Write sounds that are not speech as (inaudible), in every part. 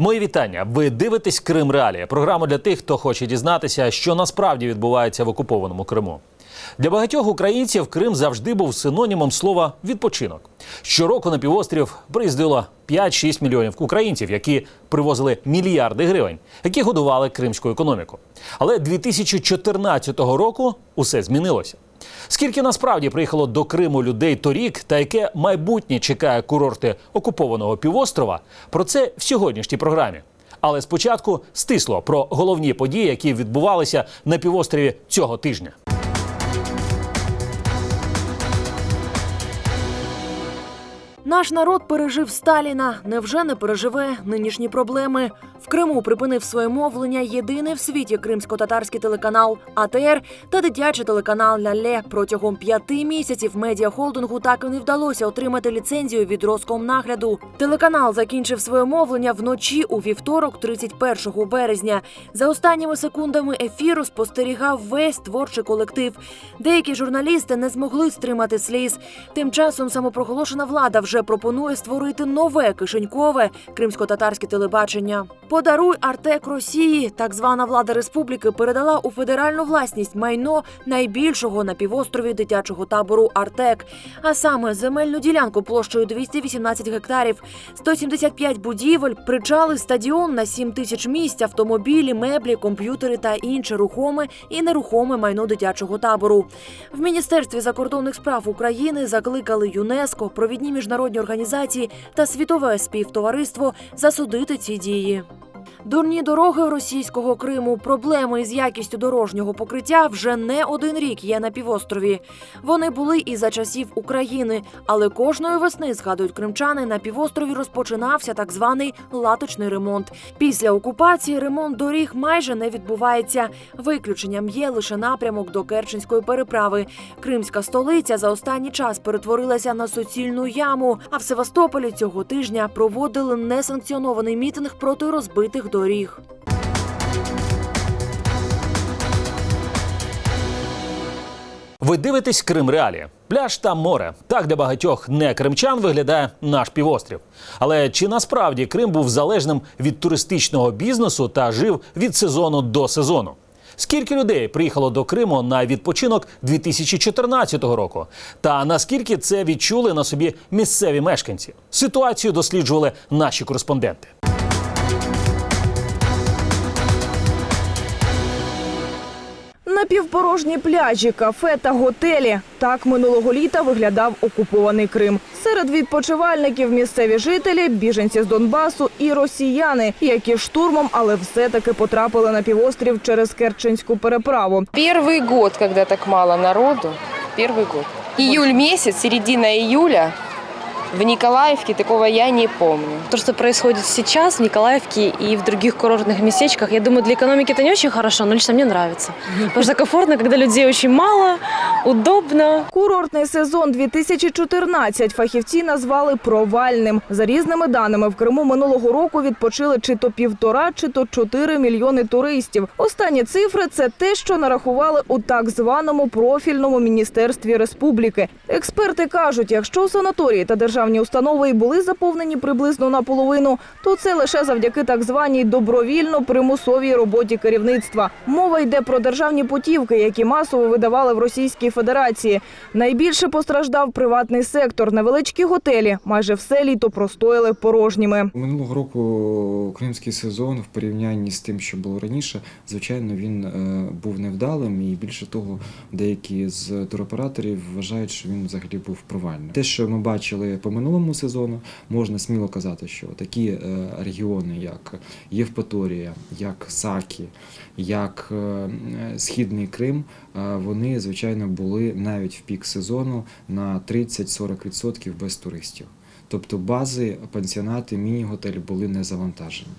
Мої вітання. Ви дивитесь Крим Реалії, програму для тих, хто хоче дізнатися, що насправді відбувається в окупованому Криму. Для багатьох українців Крим завжди був синонімом слова відпочинок. Щороку на півострів приїздило 5-6 мільйонів українців, які привозили мільярди гривень, які годували кримську економіку. Але 2014 року усе змінилося. Скільки насправді приїхало до Криму людей торік, та яке майбутнє чекає курорти окупованого півострова? Про це в сьогоднішній програмі. Але спочатку стисло про головні події, які відбувалися на півострові цього тижня. Наш народ пережив Сталіна. Невже не переживе нинішні проблеми? В Криму припинив своє мовлення єдиний в світі кримсько-татарський телеканал АТР та дитячий телеканал Ляле. Протягом п'яти місяців медіахолдингу так і не вдалося отримати ліцензію від Роскомнагляду. Телеканал закінчив своє мовлення вночі у вівторок, 31 березня. За останніми секундами ефіру спостерігав весь творчий колектив. Деякі журналісти не змогли стримати сліз. Тим часом самопроголошена влада вже пропонує створити нове кишенькове кримсько-татарське телебачення. Подаруй Артек Росії. Так звана влада республіки передала у федеральну власність майно найбільшого на півострові дитячого табору Артек, а саме земельну ділянку площею 218 гектарів, 175 будівель, причали, стадіон на 7 тисяч місць, автомобілі, меблі, комп'ютери та інше рухоме і нерухоме майно дитячого табору. В міністерстві закордонних справ України закликали ЮНЕСКО, провідні міжнародні організації та світове співтовариство засудити ці дії. Дурні дороги російського Криму, проблеми із якістю дорожнього покриття вже не один рік є на півострові. Вони були і за часів України, але кожної весни згадують кримчани. На півострові розпочинався так званий латочний ремонт. Після окупації ремонт доріг майже не відбувається. Виключенням є лише напрямок до Керченської переправи. Кримська столиця за останній час перетворилася на суцільну яму. А в Севастополі цього тижня проводили несанкціонований мітинг проти розбитих доріг. Ви дивитесь Крим Реалії. Пляж та море. Так для багатьох не кримчан виглядає наш півострів. Але чи насправді Крим був залежним від туристичного бізнесу та жив від сезону до сезону? Скільки людей приїхало до Криму на відпочинок 2014 року? Та наскільки це відчули на собі місцеві мешканці? Ситуацію досліджували наші кореспонденти. Напівпорожні пляжі, кафе та готелі. Так минулого літа виглядав окупований Крим. Серед відпочивальників місцеві жителі, біженці з Донбасу і росіяни, які штурмом, але все-таки потрапили на півострів через Керченську переправу. Первый год, когда так мало народу, первый год. Июль месяц, середина июля, в Николаевке такого я не помню. То, что происходит сейчас в Николаевке и в других курортных местечках, я думаю, для экономики это не очень хорошо, но лично мне нравится. Потому что комфортно, когда людей очень мало, удобно. Курортний сезон 2014 фахівці назвали провальним. За різними даними, в Криму минулого року відпочили чи то півтора, чи то чотири мільйони туристів. Останні цифри це те, що нарахували у так званому профільному міністерстві республіки. Експерти кажуть, якщо санаторії та державні установи і були заповнені приблизно наполовину, то це лише завдяки так званій добровільно-примусовій роботі керівництва. Мова йде про державні путівки, які масово видавали в Російській Федерації. Найбільше постраждав приватний сектор. Невеличкі готелі майже все літо простояли порожніми. Минулого року кримський сезон в порівнянні з тим, що було раніше, звичайно, він е, був невдалим, і більше того, деякі з туроператорів вважають, що він взагалі був провальним. Те, що ми бачили по минулому сезону, можна сміло казати, що такі е, регіони, як Євпаторія, як Сакі, як е, Східний Крим, е, вони звичайно були навіть в пік сезону на 30-40% без туристів. Тобто бази, пансіонати, міні-готелі були не завантажені.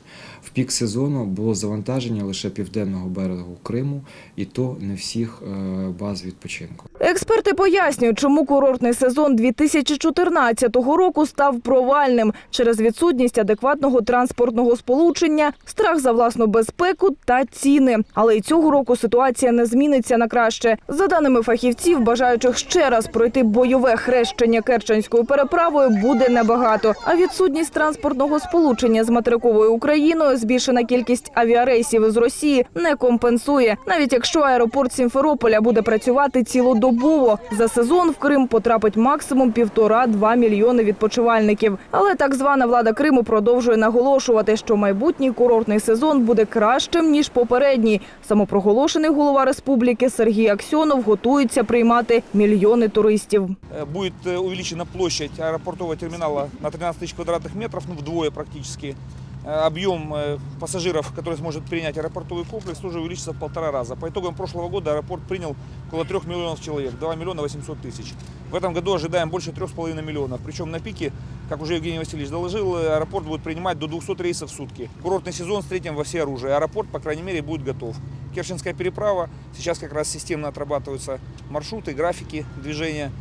В пік сезону було завантаження лише південного берегу Криму, і то не всіх е, баз відпочинку. Експерти пояснюють, чому курортний сезон 2014 року став провальним через відсутність адекватного транспортного сполучення, страх за власну безпеку та ціни. Але й цього року ситуація не зміниться на краще. За даними фахівців, бажаючих ще раз пройти бойове хрещення Керченською переправою буде не набагато. А відсутність транспортного сполучення з материковою Україною, збільшена кількість авіарейсів із Росії не компенсує. Навіть якщо аеропорт Сімферополя буде працювати цілодобово, за сезон в Крим потрапить максимум півтора-два мільйони відпочивальників. Але так звана влада Криму продовжує наголошувати, що майбутній курортний сезон буде кращим ніж попередній. Самопроголошений голова республіки Сергій Аксьонов готується приймати мільйони туристів. Э, Будет э, увеличена площадь аэропортового терминала на 13 тысяч квадратных метров, ну вдвое практически. Э, Объем э, пассажиров, который сможет принять аэропортовый комплекс, тоже увеличится в полтора раза. По итогам прошлого года аэропорт принял около 3 миллионов человек, 2 миллиона 800 тысяч. В этом году ожидаем больше 3,5 миллионов. Причем на пике, как уже Евгений Васильевич доложил, э, аэропорт будет принимать до 200 рейсов в сутки. Курортный сезон встретим во все оружие. Аэропорт, по крайней мере, будет готов. Керченская переправа. Сейчас как раз системно отрабатываются маршруты, графики движения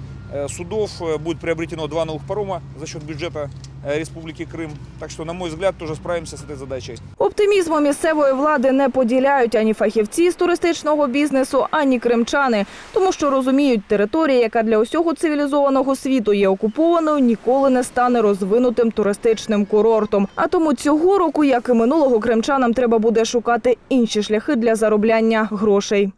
судов. Э, Будет приобретено два новых парома за счет бюджета э, Республики Крым. Так что, на мой взгляд, тоже справимся с этой задачей. Оптимізму місцевої влади не поділяють ані фахівці з туристичного бізнесу, ані кримчани, тому що розуміють, територія, яка для усього цивілізованого світу є окупованою, ніколи не стане розвинутим туристичним курортом. А тому цього року, як і минулого, кримчанам треба буде шукати інші шляхи для заробляння грошей.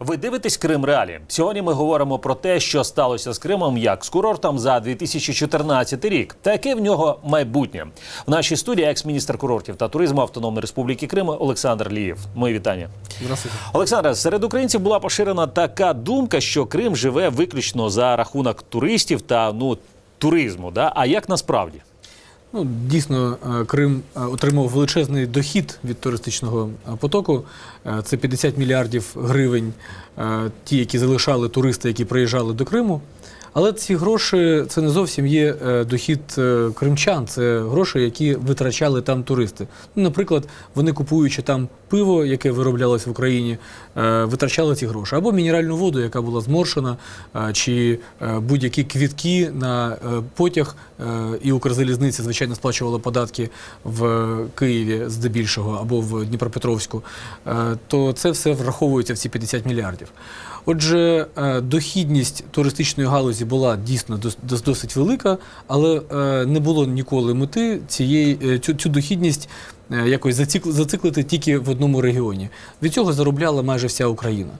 Ви дивитесь Крим Реалі. Сьогодні ми говоримо про те, що сталося з Кримом як з курортом за 2014 рік, та яке в нього майбутнє. В нашій студії екс-міністр курортів та туризму Автономної Республіки Крим Олександр Лієв. Мої вітання. Здравствуйте. Олександре, серед українців була поширена така думка, що Крим живе виключно за рахунок туристів та ну туризму. Да? А як насправді? Ну, дійсно, е, Крим е, отримав величезний дохід від туристичного е, потоку. Це 50 мільярдів гривень, ті, які залишали туристи, які приїжджали до Криму. Але ці гроші це не зовсім є дохід кримчан, це гроші, які витрачали там туристи. Ну, наприклад, вони купуючи там пиво, яке вироблялось в Україні, е, витрачали ці гроші, або мінеральну воду, яка була зморшена, е, чи е, будь-які квітки на потяг, і Укрзалізниця, звичайно, сплачувала податки в Києві здебільшого або в Дніпропетровську, то це все враховується в ці 50 мільярдів. Отже, дохідність туристичної галузі була дійсно дос- дос- досить велика, але не було ніколи мети цієї цю, цю дохідність якось зацикл- зациклити тільки в одному регіоні. Від цього заробляла майже вся Україна.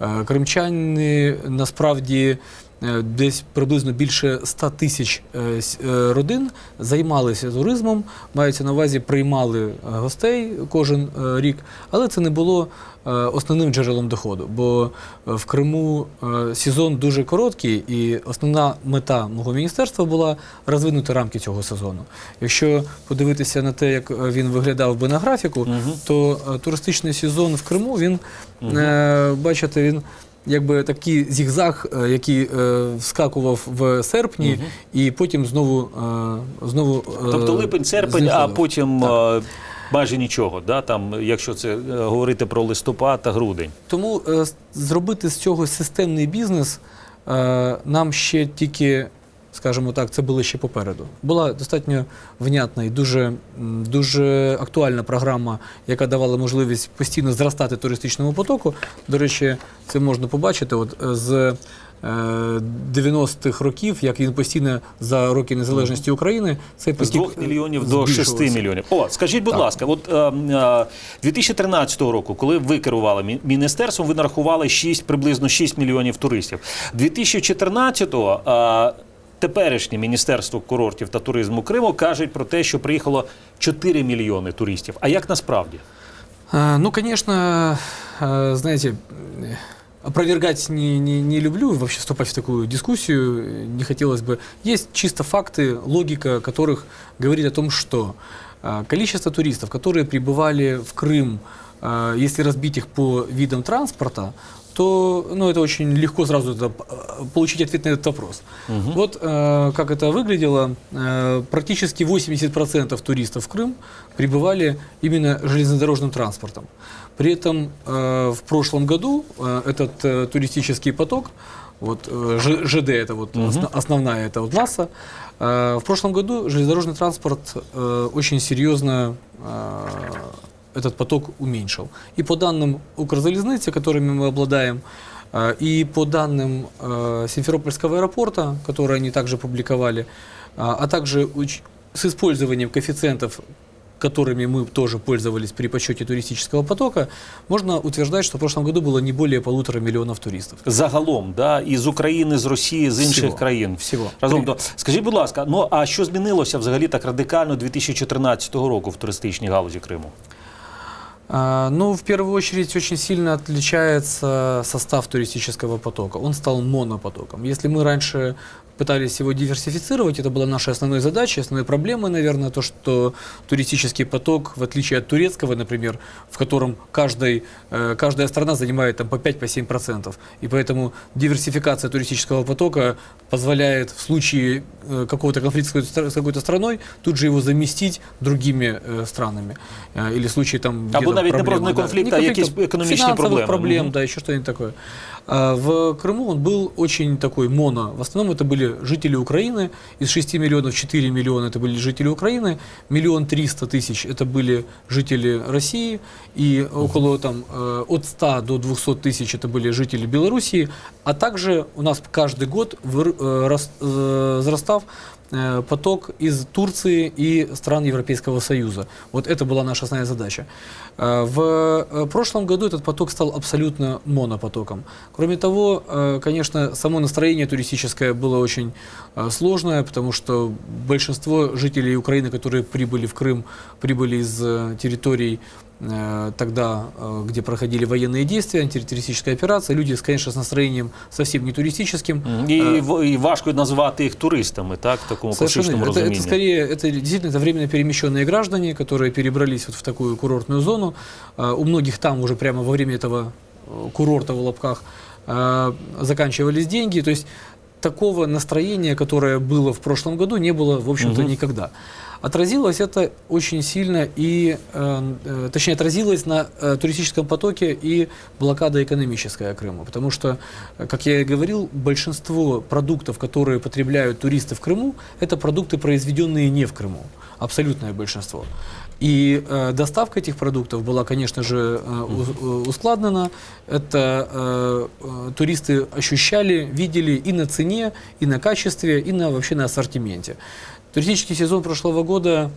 Е, Кримчани насправді. Е, Десь приблизно більше 100 тисяч е, е, родин займалися туризмом, мається на увазі, приймали гостей кожен рік, але це не було основним джерелом доходу. Бо в Криму сезон дуже короткий, і основна мета мого міністерства була розвинути рамки цього сезону. Якщо подивитися на те, як він виглядав би на графіку, то е, туристичний сезон в Криму він е, бачите, він. Якби такий зігзаг, е, який е, вскакував в серпні, і потім знову е, знову е, Тобто липень, серпень, а потім Так. майже нічого. Да? Там, якщо це е, говорити про листопад та грудень. Тому е, зробити з цього системний бізнес е, нам ще тільки, скажімо так, це було ще попереду. Була достатньо внятна і дуже, дуже актуальна програма, яка давала можливість постійно зростати туристичному потоку. До речі, це можна побачити. От е, з е, 90-х років, як він постійно за роки незалежності України, цей З потік 2 мільйонів до 6 мільйонів. О, скажіть, будь ласка, от е, е, 2013 року, коли ви керували міністерством, ви нарахували 6, приблизно 6 мільйонів туристів. 2014-го е, теперішнє міністерство курортів та туризму Криму кажуть про те, що приїхало 4 мільйони туристів. А як насправді? А, Ну, конечно, а, знаете, э, опровергать не, не, не люблю, вообще вступать в такую дискуссию э, не хотелось бы. Есть чисто факты, логика которых говорит о том, что а, количество туристов, которые прибывали в Крым, а, если разбить их по видам транспорта, то ну, это очень легко сразу это, э, получить ответ на этот вопрос. Вот э, как это выглядело. Э, практически 80% туристов в Крым прибывали именно железнодорожным транспортом. При этом э, в прошлом году э, этот э, туристический поток, вот э, ЖД это вот осно- основная это вот масса, э, в прошлом году железнодорожный транспорт э, очень серьезно э, этот поток уменьшил. И по данным Укрзалезницы, которыми мы обладаем, Э, И по данным э, Симферопольского аэропорта, которые они также публиковали, а а также уч- с использованием коэффициентов, которыми мы тоже пользовались при подсчете туристического потока, можно утверждать, что в прошлом году было не более полутора миллионов туристов. Загалом, да, із України, з Росії, з інших Всього. країн. Всього. Разом При- то скажіть, будь ласка, ну а що змінилося взагалі так радикально 2014 року в туристичній галузі Криму? Ну, в первую очередь, очень сильно отличается состав туристического потока. Он стал монопотоком. Если мы раньше пытались его диверсифицировать, это была наша основной задача, основной проблемой, наверное, то, что туристический поток, в отличие от турецкого, например, в котором каждый, э, каждая страна занимает там, по 5-7%, и поэтому диверсификация туристического потока позволяет в случае э, какого-то конфликта с какой-то стра- с какой-то страной тут же его заместить другими э, странами. Э, Или в случае там Або где-то навіть не проблемы, просто не да. конфликт, а якісь економічні финансовых проблеми. проблем, Мгм. да, еще что-нибудь такое. А В Крыму он был очень такой моно. В основном это были жители Украины. Из 6 миллионов 4 миллиона это были жители Украины. Миллион триста тысяч это были жители России. И около там э, от 100 до 200 тысяч это были жители Белоруссии. А также у нас каждый год выр- э, рас- э, возрастав э, поток из Турции и стран Европейского Союза. Вот это была наша основная задача. Э, В э, прошлом году этот поток стал абсолютно монопотоком. Кроме того, э, конечно, само настроение туристическое было очень э, сложное, потому что большинство жителей Украины, которые прибыли в Крым, прибыли из э, территорий э, тогда, э, где проходили военные действия, антитеррористическая операция, люди, с, конечно, с настроением совсем не туристическим, І, Е. в- і важко назвати їх туристами, так, в такому Совершенно класичному верно. это, розумінні. это скорее, это действительно это временно перемещенные граждане, которые перебрались вот в такую курортную зону. А, У многих там уже прямо во время этого э, курорта в лапках а, заканчивались деньги. То есть такого настроения, которое было в прошлом году, не было, в общем-то, Мгм. никогда. Отразилось это очень сильно и, э, э, точнее, отразилось на э, туристическом потоке и блокада экономическая Крыма. Потому что, как я и говорил, большинство продуктов, которые потребляют туристы в Крыму, это продукты, произведенные не в Крыму. Абсолютное большинство. И э, доставка этих продуктов была, конечно же, э, у- ускладнена. Это э, э, туристы ощущали, видели и на цене, и на качестве, и на, вообще на ассортименте. Туристический сезон прошлого года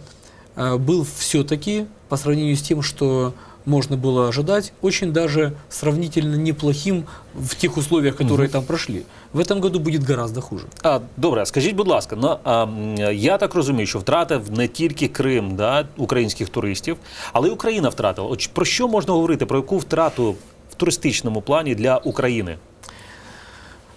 э, был все-таки, по сравнению с тем, что можно было ожидать, очень даже сравнительно неплохим в тех условиях, которые там прошли. В этом году будет гораздо хуже. А, добре, а скажіть, будь ласка, ну, а, м, я так розумію, що втратив не тільки Крим да, українських туристів, але й Україна втратила. От про що можна говорити? Про яку втрату в туристичному плані для України?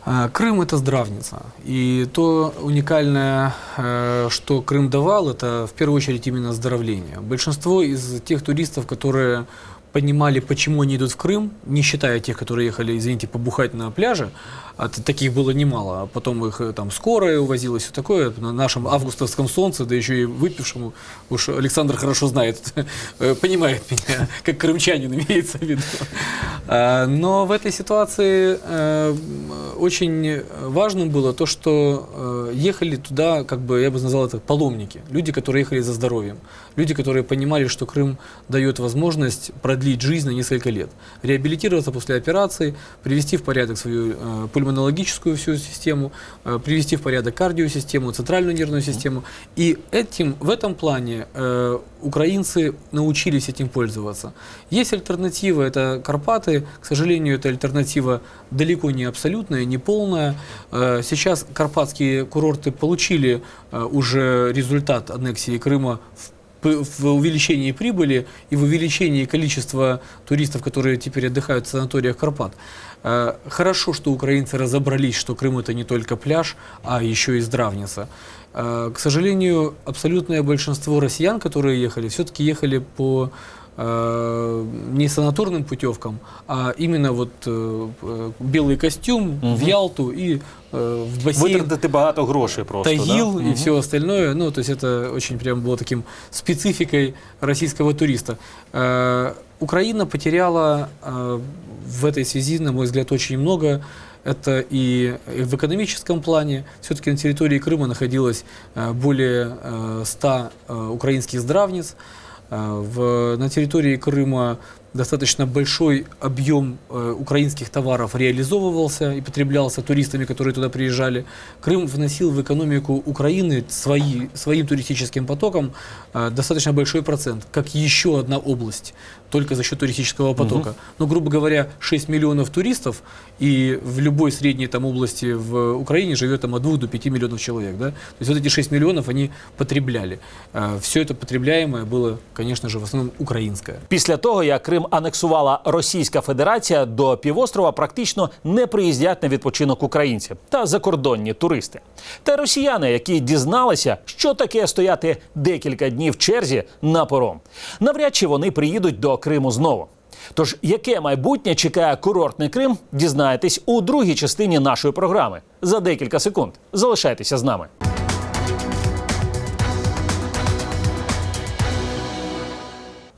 А, Крым это здравница. И то уникальное, э, что Крым давал, это в первую очередь именно оздоровление. Большинство из тех туристов, которые понимали, почему они идут в Крым, не считая тех, которые ехали, извините, побухать на пляже, а таких было немало, а потом их э, там скорая увозила, все такое, на нашем августовском солнце, да еще и выпившему, уж Александр хорошо знает, (laughs) э, понимает меня, (laughs) как крымчанин имеется в виду. А, Но в этой ситуации э, очень важным было то, что ехали туда, как бы я бы назвал это паломники, люди, которые ехали за здоровьем, люди, которые понимали, что Крым дает возможность продлить жизнь на несколько лет, реабилитироваться после операции, привести в порядок свою э, пульмонологическую всю систему, э, привести в порядок кардиосистему, центральную нервную систему. И этим, в этом плане э, украинцы научились этим пользоваться. Есть альтернатива, это Карпаты. К сожалению, эта альтернатива далеко не абсолютная, не полная. Э, Сейчас карпатские курорты получили э, уже результат аннексии Крыма в в увеличении прибыли и в увеличении количества туристов, которые теперь отдыхают в санаториях Карпат. Э, Хорошо, что украинцы разобрались, что Крым это не только пляж, а еще и здравница. Э, К сожалению, абсолютное большинство россиян, которые ехали, все-таки ехали по э, не санаторным путевкам, а именно вот э, э, белый костюм в Мгм. Ялту и э, в бассейн. Витратити багато грошей просто. Тагил да? и Мгм. все остальное. Ну, то есть это очень прям было таким спецификой российского туриста. Э, Украина потеряла э, в этой связи, на мой взгляд, очень много. Это и в экономическом плане. Все-таки на территории Крыма находилось э, более э, 100 э, украинских здравниц. Э, В, на территории Крыма достаточно большой объем э, украинских товаров реализовывался и потреблялся туристами, которые туда приезжали. Крым вносил в экономику Украины свои, своим туристическим потоком э, достаточно большой процент, как еще одна область, только за счет туристического потока. Ну, грубо говоря, 6 миллионов туристов, и в любой средней там области в Украине живет там от 2 до 5 миллионов человек. Да? То есть вот эти 6 миллионов они потребляли. Все это потребляемое было, конечно же, в основном украинское. Після того, як Крим анексувала Російська Федерація, до півострова практично не приїздять на відпочинок українці та закордонні туристи. Та росіяни, які дізналися, що таке стояти декілька днів в черзі на пором. Навряд чи вони приїдуть до Криму знову. Тож, яке майбутнє чекає курортний Крим, дізнаєтесь у другій частині нашої програми за декілька секунд. Залишайтеся з нами.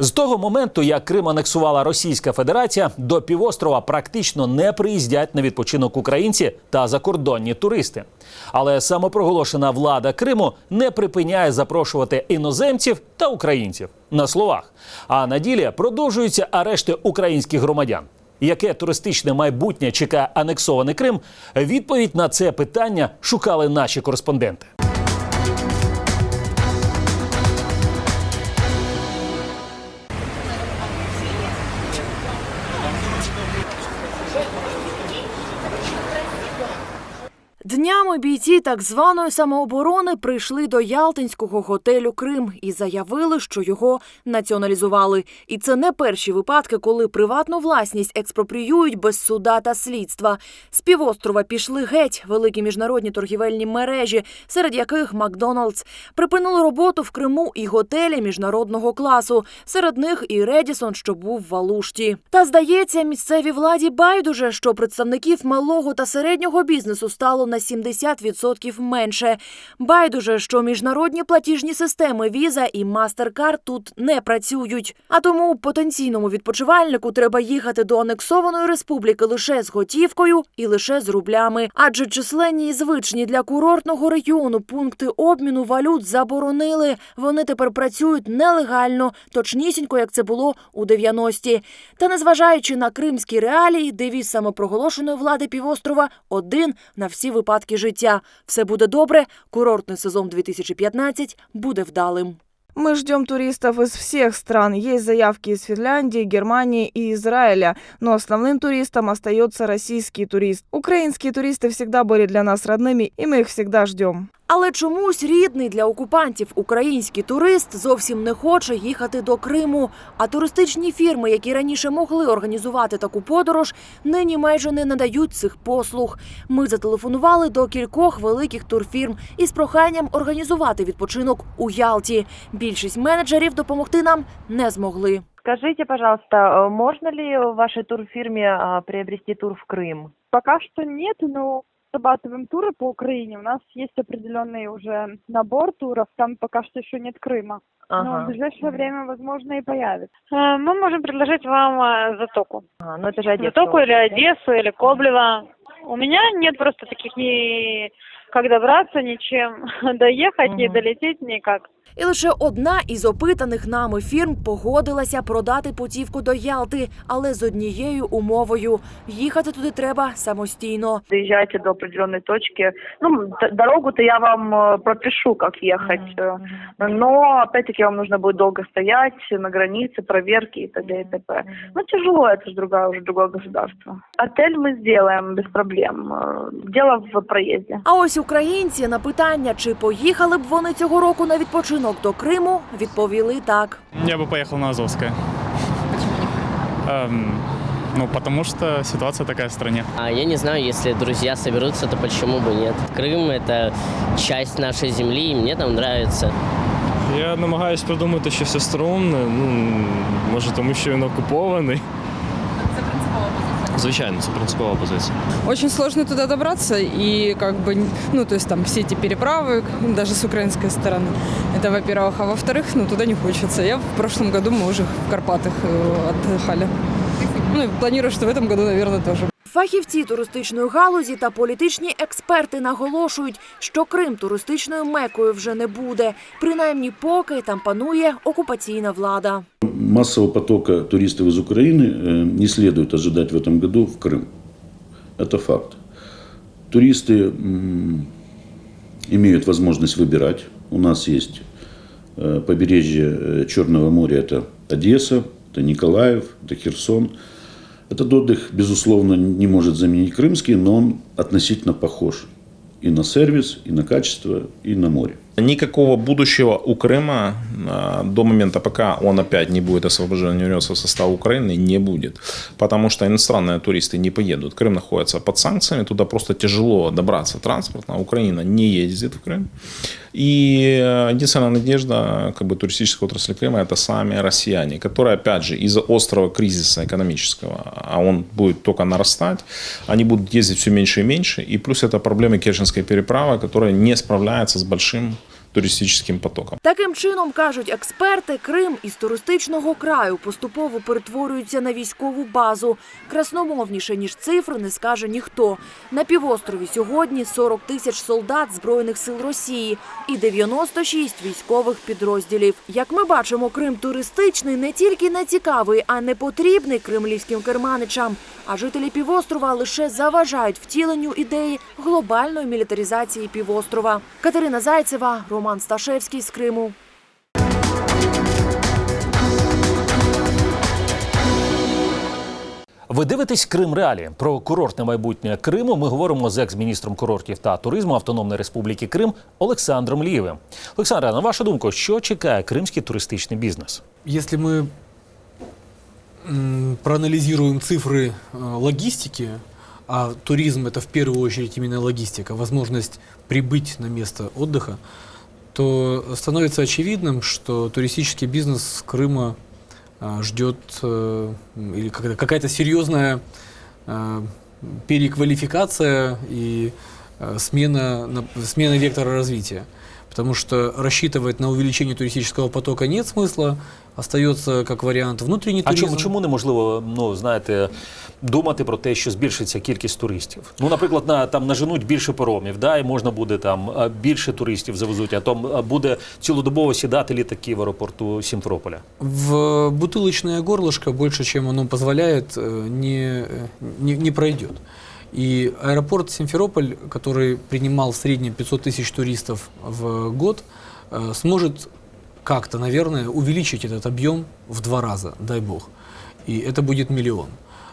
З того моменту, як Крим анексувала Російська Федерація, до півострова практично не приїздять на відпочинок українці та закордонні туристи. Але самопроголошена влада Криму не припиняє запрошувати іноземців та українців на словах. А на ділі продовжуються арешти українських громадян. Яке туристичне майбутнє чекає анексований Крим? Відповідь на це питання шукали наші кореспонденти. Днями бійці так званої самооборони прийшли до Ялтинського готелю Крим і заявили, що його націоналізували. І це не перші випадки, коли приватну власність експропріюють без суда та слідства. З півострова пішли геть великі міжнародні торгівельні мережі, серед яких Макдоналдс припинили роботу в Криму і готелі міжнародного класу. Серед них і Редісон, що був в Алушті. Та здається, місцевій владі байдуже, що представників малого та середнього бізнесу стало на 70% менше. Байдуже, що міжнародні платіжні системи Visa і MasterCard тут не працюють. А тому потенційному відпочивальнику треба їхати до анексованої республіки лише з готівкою і лише з рублями. Адже численні і звичні для курортного регіону пункти обміну валют заборонили. Вони тепер працюють нелегально, точнісінько, як це було у 90-ті. Та незважаючи на кримські реалії, девіз самопроголошеної влади півострова один на всі випадки життя. Все буде добре. Курортний сезон 2015 буде вдалим. Мы ждем туристов из всех стран. Есть заявки из Финляндии, Германии и Израиля. Но основным туристом остается российский турист. Украинские туристы всегда были для нас родными, и мы их всегда ждем. Але чомусь рідний для окупантів український турист зовсім не хоче їхати до Криму. А туристичні фірми, які раніше могли організувати таку подорож, нині майже не надають цих послуг. Ми зателефонували до кількох великих турфірм із проханням організувати відпочинок у Ялті. Більшість менеджерів допомогти нам не змогли. Скажите, пожалуйста, э, можно ли в вашей турфирме а, приобрести тур в Крым? Пока что нет, но зарабатываем туры по Украине. У нас есть определенный уже набор туров, там пока что еще нет Крыма. Но в ближайшее время, возможно, и появится. Э, Мы можем предложить вам э, Затоку. А, ну это же Одесса. Затоку или Одессу, или Коблево. У меня нет просто таких ни как добраться, ничем (laughs) доехать, ни Мгм. долететь никак. І лише одна із опитаних нами фірм погодилася продати путівку до Ялти, але з однією умовою їхати туди треба самостійно. доезжаете до определенной точки. Ну, д- дорогу-то я вам э, пропишу, как ехать. э, Но, опять-таки, вам нужно будет долго стоять на границе, проверки и т.д. и т.п. Ну, тяжело, это же другая, уже другое государство. Отель мы сделаем без проблем. Э, Дело в проезде. А ось українці на питання, чи поїхали б вони цього року на відпочинок до Криму, відповіли так. Я бы поехал на Азовское. Почему ну, потому что ситуация такая в стране. А я не знаю, если друзья соберутся, то почему бы нет? Крым – это часть нашей земли, и мне там нравится. Я намагаюсь придумати щось остроумне, ну, може, тому що він окупований. Це принципова позиція? Звичайно, це принципова позиція. Очень сложно туда добраться, и как бы, ну, то есть там все эти переправы, даже с украинской стороны. Это, во-первых. А во-вторых, ну, туда не хочется. Я в прошлом году, мы уже в Карпатах э, отдыхали. Ну, и планирую, что в этом году, наверное, тоже. Фахівці туристичної галузі та політичні експерти наголошують, що Крим туристичною мекою вже не буде, принаймні поки там панує окупаційна влада. массового потока туристов из Украины э, не следует ожидать в этом году в Крым. Это факт. Туристы м, имеют возможность выбирать. У нас есть э, побережье э, Черного моря, это Одесса, это Николаев, это Херсон. Этот отдых, безусловно, не может заменить крымский, но он относительно похож и на сервис, и на качество, и на море. Никакого будущего у Крыма а, до момента, пока он опять не будет освобожден, не вернется в состав Украины, не будет. Потому что иностранные туристы не поедут. Крым находится под санкциями, туда просто тяжело добраться транспортно. Украина не ездит в Крым. И э, единственная надежда как бы, туристической отрасли Крыма – это сами россияне, которые, опять же, из-за острого кризиса экономического, а он будет только нарастать, они будут ездить все меньше и меньше. И плюс это проблемы Керченской переправы, которая не справляется с большим туристическим потоком. Таким чином, кажуть експерти, Крим із туристичного краю поступово перетворюється на військову базу. Красномовніше, ніж цифри, не скаже ніхто. На півострові сьогодні 40 тисяч солдат Збройних сил Росії і 96 військових підрозділів. Як ми бачимо, Крим туристичний не тільки не цікавий, а не потрібний кремлівським керманичам. А жителі півострова лише заважають втіленню ідеї глобальної мілітаризації півострова. Катерина Зайцева, Роман Сташевський з Криму. Ви дивитесь Крим Реалі про курортне майбутнє Криму. Ми говоримо з екс-міністром курортів та туризму Автономної Республіки Крим Олександром Лієвим. Олександре, на вашу думку, що чекає кримський туристичний бізнес? Если мы м, проанализируем цифры э, логистики, а туризм это в первую очередь именно логистика, возможность прибыть на место отдыха, то становится очевидным, что туристический бизнес Крыма а, ждет э, или как-то- какая-то серьезная э, переквалификация и э, смена, на- смена вектора развития. Потому что рассчитывать на увеличение туристического потока нет смысла, остается как вариант внутренний А туризм. чому чому неможливо, ну знаєте, думати про те, що збільшиться кількість туристів? Ну, наприклад, на там наженуть більше паромів, да, і можна буде там а, більше туристів завезуть, а там а, буде цілодобово сідати літаки в аеропорту Сімферополя. В бутылочное горлышко больше, чем оно позволяет, э, не, не, не пройдет. И аэропорт Симферополь, который принимал в среднем 500 тысяч туристов в год, э, сможет как-то, наверное, увеличить этот объем в два раза, дай бог. И это будет миллион.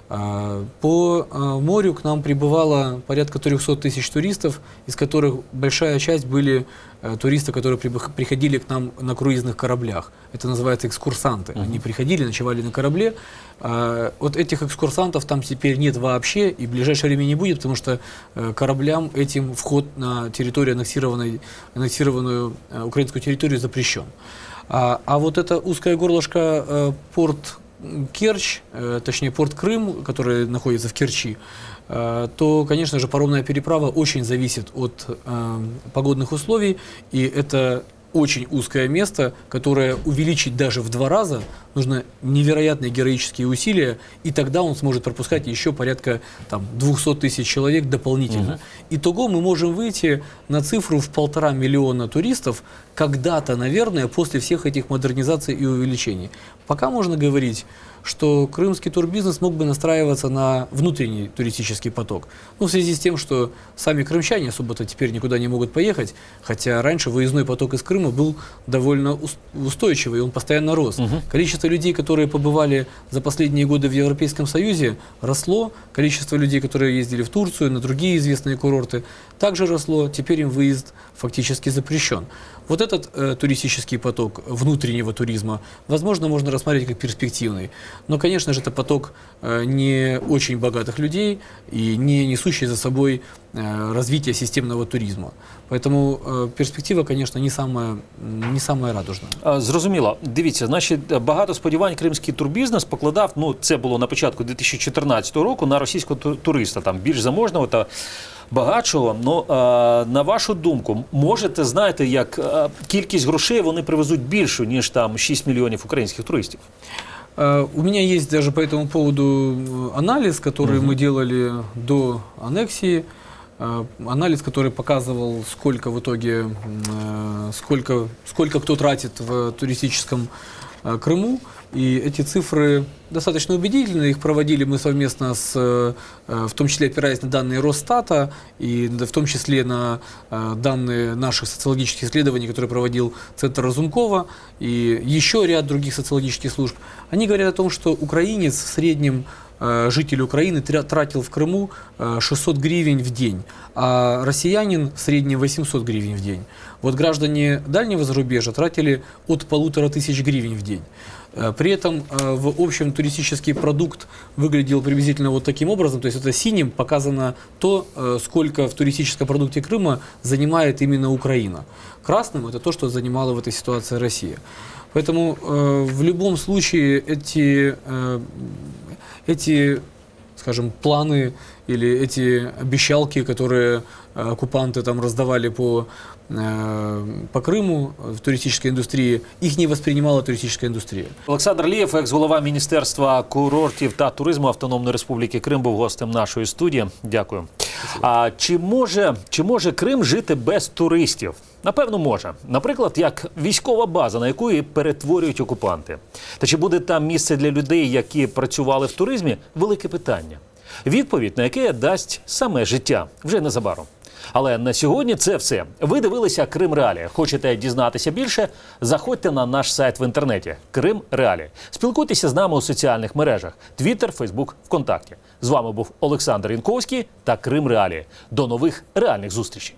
А, По а, морю к нам прибывало порядка 300 тысяч туристов, из которых большая часть были э, туристы, которые приходили к нам на круизных кораблях. Это называется экскурсанты. Они приходили, ночевали на корабле. А, Вот этих экскурсантов там теперь нет вообще, и в ближайшее время не будет, потому что э, кораблям этим вход на территорию аннексированной, аннексированную э, украинскую территорию запрещен. А, а вот это узкое горлышко э, порт Керчь, э, точнее порт Крым, который находится в Керчи, э, то, конечно же, паромная переправа очень зависит от э, погодных условий, и это очень узкое место, которое увеличить даже в два раза нужно невероятные героические усилия, и тогда он сможет пропускать еще порядка там, 200 тысяч человек дополнительно. Итого мы можем выйти на цифру в полтора миллиона туристов когда-то, наверное, после всех этих модернизаций и увеличений. Пока можно говорить, что крымский турбизнес мог бы настраиваться на внутренний туристический поток. Ну, в связи с тем, что сами крымчане особо-то теперь никуда не могут поехать, хотя раньше выездной поток из Крыма был довольно ус- устойчивый, он постоянно рос. Количество людей, которые побывали за последние годы в Европейском Союзе, росло. Количество людей, которые ездили в Турцию, на другие известные курорты, также росло. Теперь им выезд фактически запрещен. Вот этот э, туристический поток внутреннего туризма, возможно, можно рассмотреть как перспективный. Но, конечно же, это поток э, не очень богатых людей и не несущий за собой э, развитие системного туризма. Поэтому э, перспектива, конечно, не самая, м, не самая радужная. А, Зрозуміло. Дивіться, значить, багато сподівань кримський турбізнес покладав. Ну, це було на початку 2014 року на російського ту- туриста, там більш заможного та багатшого. Ну а, на вашу думку, можете знаєте, як а, кількість грошей вони привезуть більшу ніж там 6 мільйонів українських туристів? Э, У меня есть даже по этому поводу э, анализ, который мы делали до аннексии. Э, Анализ, который показывал, сколько в итоге, м, э, сколько, сколько кто тратит в туристическом э, Крыму. И эти цифры достаточно убедительны. Их проводили мы совместно с, э, в том числе опираясь на данные Росстата и в том числе на э, данные наших социологических исследований, которые проводил Центр Разумкова и еще ряд других социологических служб. Они говорят о том, что украинец в среднем э, житель Украины тратил в Крыму э, 600 гривен в день, а россиянин в среднем 800 гривен в день. Вот граждане дальнего зарубежья тратили от полутора тысяч гривен в день. Э, При этом э, в общем туристический продукт выглядел приблизительно вот таким образом, то есть это синим показано то, э, сколько в туристическом продукте Крыма занимает именно Украина. Красным это то, что занимала в этой ситуации Россия. Поэтому в любом случае эти, эти, скажем, планы или эти обещалки, которые оккупанты там раздавали по, по Крыму в туристической индустрии, их не воспринимала туристическая индустрия. Олександр Лієв, екс-голова Міністерства курортів та туризму Автономної Республіки Крим, був гостем нашої студії. Дякую. А чи може, чи може Крим жити без туристів? Напевно, може. Наприклад, як військова база, на яку перетворюють окупанти. Та чи буде там місце для людей, які працювали в туризмі? Велике питання. Відповідь на яке дасть саме життя вже незабаром. Але на сьогодні це все. Ви дивилися Крим Реалі. Хочете дізнатися більше? Заходьте на наш сайт в інтернеті Крим Реалі. Спілкуйтеся з нами у соціальних мережах: Твіттер, Фейсбук, ВКонтакті. З вами був Олександр Інковський та Крим Реалі. До нових реальних зустрічей.